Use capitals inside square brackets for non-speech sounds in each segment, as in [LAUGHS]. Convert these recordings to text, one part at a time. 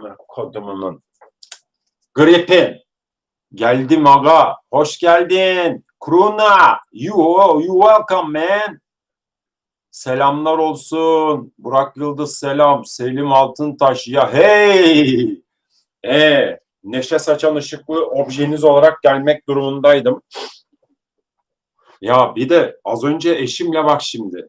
Buna kodumunun. Gripin. Geldim aga. Hoş geldin. Kruna. You, you welcome man. Selamlar olsun. Burak Yıldız selam. Selim Altıntaş. Ya hey. E, neşe saçan ışıklı objeniz olarak gelmek durumundaydım. Ya bir de az önce eşimle bak şimdi.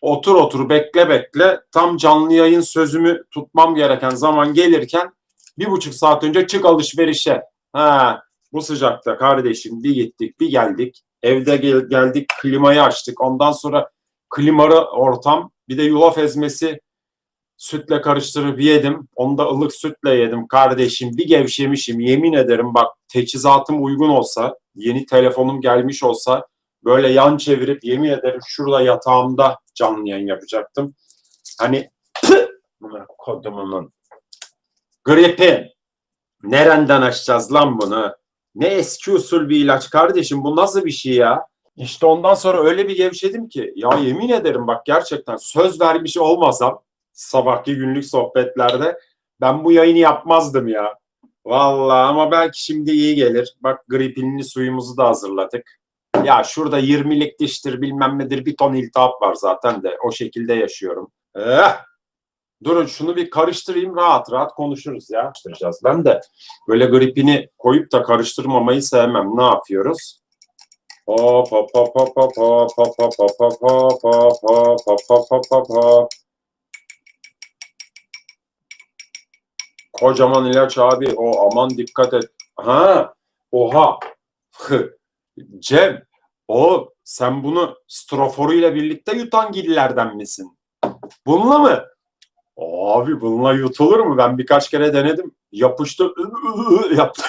Otur otur bekle bekle tam canlı yayın sözümü tutmam gereken zaman gelirken bir buçuk saat önce çık alışverişe. Ha, bu sıcakta kardeşim bir gittik bir geldik. Evde gel- geldik klimayı açtık. Ondan sonra klimalı ortam bir de yulaf ezmesi sütle karıştırıp yedim. Onu da ılık sütle yedim kardeşim. Bir gevşemişim yemin ederim bak teçhizatım uygun olsa yeni telefonum gelmiş olsa böyle yan çevirip yemin ederim şurada yatağımda canlı yayın yapacaktım. Hani kodumunun. Gripin. Nereden açacağız lan bunu? Ne eski usul bir ilaç kardeşim bu nasıl bir şey ya? İşte ondan sonra öyle bir gevşedim ki ya yemin ederim bak gerçekten söz vermiş olmasam sabahki günlük sohbetlerde ben bu yayını yapmazdım ya. Vallahi ama belki şimdi iyi gelir. Bak gripinli suyumuzu da hazırladık. Ya şurada 20'lik diştir bilmem nedir bir ton iltihap var zaten de o şekilde yaşıyorum. Eh! Durun şunu bir karıştırayım rahat rahat konuşuruz ya. Karıştıracağız. Ben de böyle gripini koyup da karıştırmamayı sevmem. Ne yapıyoruz? Hop hop hop hop hop hop hop hop hop hop hop hop hop hop hop hop hop hop. Kocaman ilaç abi. O aman dikkat et. Ha, oha. Cem, o sen bunu stroforuyla birlikte yutan gillerden misin? Bununla mı? Abi bununla yutulur mu? Ben birkaç kere denedim. Yapıştı. [LAUGHS] yaptı.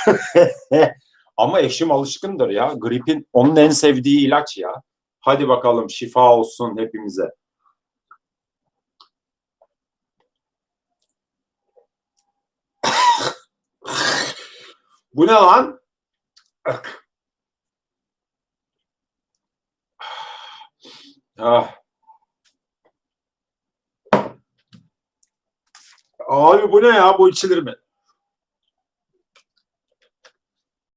[LAUGHS] Ama eşim alışkındır ya. Gripin onun en sevdiği ilaç ya. Hadi bakalım şifa olsun hepimize. [COUGHS] Bu ne lan? Ah. Abi bu ne ya? Bu içilir mi?